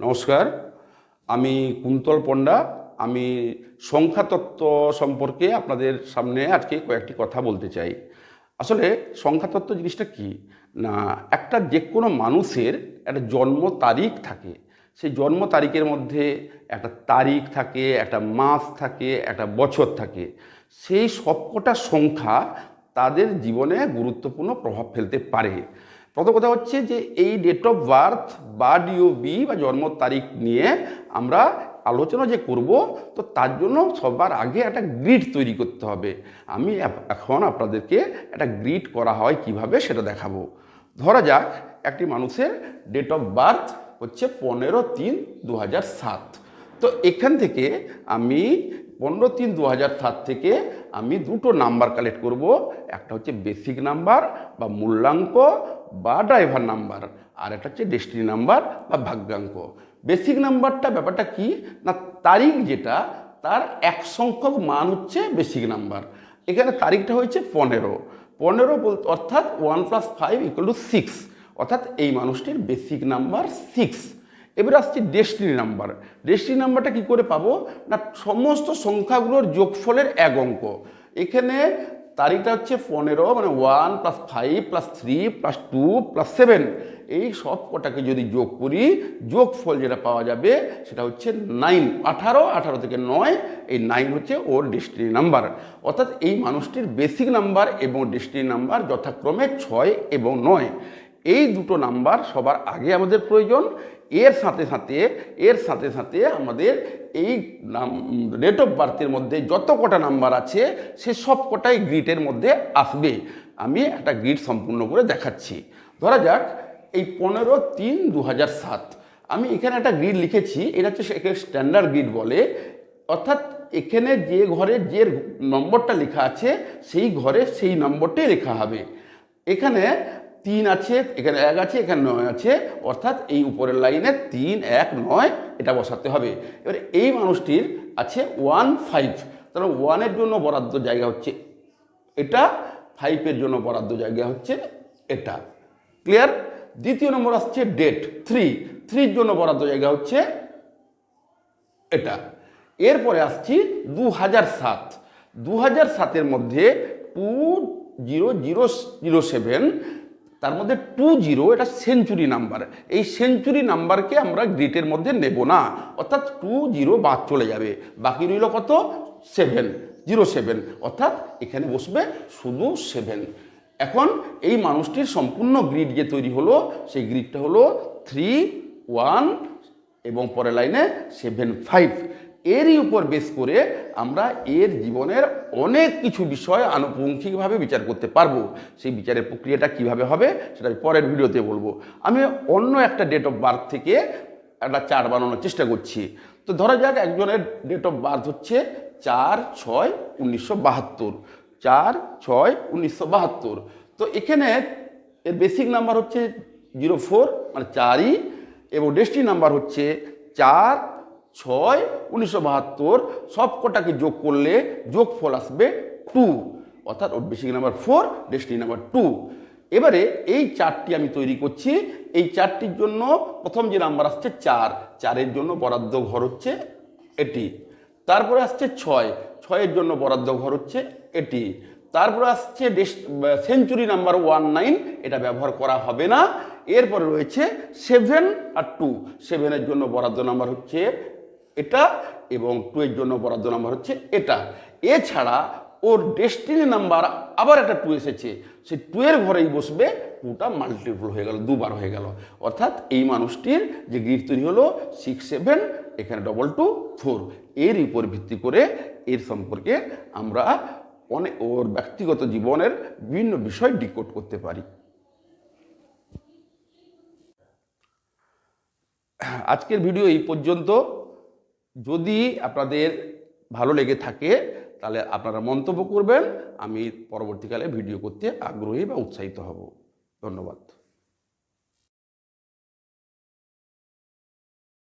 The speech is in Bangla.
নমস্কার। আমি কুন্তল পণ্ডা। আমি সংখ্যাতত্ত্ব সম্পর্কে আপনাদের সামনে আজকে কয়েকটি কথা বলতে চাই। আসলে সংখ্যাতত্ত্ব জিনিসটা কি? না, একটা যে কোনো মানুষের একটা জন্ম তারিখ থাকে। সেই জন্ম তারিখের মধ্যে একটা তারিখ থাকে, একটা মাস থাকে, একটা বছর থাকে। সেই সবকটা সংখ্যা তাদের জীবনে গুরুত্বপূর্ণ প্রভাব ফেলতে পারে। প্রথম কথা হচ্ছে যে এই ডেট অফ বার্থ বা ডিওবি বা জন্ম তারিখ নিয়ে আমরা আলোচনা যে করব, তো তার জন্য সবার আগে একটা গ্রিড তৈরি করতে হবে। আমি এখন আপনাদেরকে একটা গ্রিড করা হয় কীভাবে সেটা দেখাবো। ধরা যাক, একটি মানুষের ডেট অফ বার্থ হচ্ছে পনেরো তিন দু তো এখান থেকে আমি পনেরো তিন দু হাজার সাত থেকে আমি দুটো নাম্বার কালেক্ট করব। একটা হচ্ছে বেসিক নাম্বার বা মূল্যাঙ্ক বা ড্রাইভার নাম্বার আর একটা হচ্ছে ডেস্টিনি নাম্বার বা ভাগ্যাঙ্ক। বেসিক নাম্বারটা ব্যাপারটা কি? না, তারিখ যেটা, তার এক সংখ্যক মান হচ্ছে বেসিক নাম্বার। এখানে তারিখটা হয়েছে পনেরো। পনেরো বলতে অর্থাৎ one plus five equal to six অর্থাৎ এই মানুষটির বেসিক নাম্বার সিক্স এবার আসছে ডেস্টিনি নাম্বার ডেস্টিনি নাম্বারটা কি করে পাবো? না, সমস্ত সংখ্যাগুলোর যোগফলের এক অঙ্ক। এখানে তারিখটা হচ্ছে পনেরো মানে one plus five plus three plus two plus seven এই সব কটাকে যদি যোগ করি, যোগফল যেটা পাওয়া যাবে সেটা হচ্ছে নাইন আঠারো আঠারো থেকে নয়, এই নাইন হচ্ছে ওর ডেস্টিনি নাম্বার অর্থাৎ এই মানুষটির বেসিক নাম্বার এবং ডেস্টিনি নাম্বার যথাক্রমে ছয় এবং নয়। এই দুটো নাম্বার সবার আগে আমাদের প্রয়োজন। এর সাথে সাথে, এর সাথে সাথে আমাদের এই ডেট অফ বার্থের মধ্যে যত কটা নাম্বার আছে, সে সব কটাই গ্রিটের মধ্যে আসবে। আমি একটা গ্রিড সম্পূর্ণ করে দেখাচ্ছি। ধরা যাক, এই পনেরো তিন দু সাত। আমি এখানে একটা গ্রিড লিখেছি, এটা হচ্ছে স্ট্যান্ডার্ড গ্রিড বলে। অর্থাৎ এখানে যে ঘরে যে নম্বরটা লেখা আছে, সেই ঘরে সেই নম্বরটাই লেখা হবে। এখানে তিন আছে, এখানে এক আছে, এখানে নয় আছে, অর্থাৎ এই উপরের লাইনে তিন, এক, নয়, এটা বসাতে হবে। এবারে এই মানুষটির আছে ওয়ান, ফাইভ। তাহলে ওয়ানের জন্য বরাদ্দ জায়গা হচ্ছে এটা, ফাইভের জন্য বরাদ্দ জায়গা হচ্ছে এটা। ক্লিয়ার দ্বিতীয় নম্বর আসছে ডেট থ্রি থ্রির জন্য বরাদ্দ জায়গা হচ্ছে এটা। এরপরে আসছি দু হাজার সাত। দু হাজার সাতের মধ্যে two zero zero zero seven তার মধ্যে টু জিরো এটা সেঞ্চুরি নাম্বার এই সেঞ্চুরি নাম্বারকে আমরা গ্রিটের মধ্যে নেব না। অর্থাৎ টু জিরো বাদ চলে যাবে। বাকি রইল কত? সেভেন জিরো সেভেন অর্থাৎ এখানে বসবে শুধু সেভেন এখন এই মানুষটির সম্পূর্ণ গ্রিড যে তৈরি হলো, সেই গ্রিডটা হলো থ্রি ওয়ান এবং পরের লাইনে সেভেন ফাইভ এরই উপর বেস করে আমরা এর জীবনের অনেক কিছু বিষয় আনুপঙ্খিকভাবে বিচার করতে পারব। সেই বিচারের প্রক্রিয়াটা কীভাবে হবে সেটা আমি পরের ভিডিওতে বলব। আমি অন্য একটা ডেট অফ বার্থ থেকে একটা চার বানানোর চেষ্টা করছি। তো ধরা যাক একজনের ডেট অফ বার্থ হচ্ছে চার ছয় উনিশশো বাহাত্তর। চার ছয় উনিশশো বাহাত্তর। তো এখানে এর বেসিক নাম্বার হচ্ছে জিরো ফোর মানে চারই এবং ডেস্টিনি নাম্বার হচ্ছে চার ছয়, উনিশশো বাহাত্তর, সব কটাকে যোগ করলে যোগফল আসবে টু। অর্থাৎ ওর basic number four destiny number two. এবারে এই চারটি আমি তৈরি করছি। এই চারটির জন্য প্রথম যে নাম্বার আসছে চার। চারের জন্য বরাদ্দ ঘর হচ্ছে এটি। তারপরে আসছে ছয়। ছয়ের জন্য বরাদ্দ ঘর হচ্ছে এটি। তারপরে আসছে সেঞ্চুরি নাম্বার ওয়ান নাইন। এটা ব্যবহার করা হবে না। এরপরে রয়েছে সেভেন আর টু। সেভেনের জন্য বরাদ্দ নাম্বার হচ্ছে এটা এবং টু এর জন্য বরাদ্দ নাম্বার হচ্ছে এটা। এছাড়া ওর ডেস্টিনি নাম্বার আবার একটা টু এসেছে। সেই টু এর ঘরেই বসবে টুটা মাল্টিপল হয়ে গেল, দুবার হয়ে গেল। অর্থাৎ এই মানুষটির যে গ্রিড তৈরি হলো সিক্স সেভেন এখানে ডবল টু ফোর এর উপর ভিত্তি করে এর সম্পর্কে আমরা অনেক ওর ব্যক্তিগত জীবনের বিভিন্ন বিষয় ডিকোড করতে পারি। আজকের ভিডিও এই পর্যন্ত। যদি আপনাদের ভালো লেগে থাকে, তাহলে আপনারা মন্তব্য করবেন, আমি পরবর্তীকালে ভিডিও করতে আগ্রহী বা উৎসাহিত হব। ধন্যবাদ।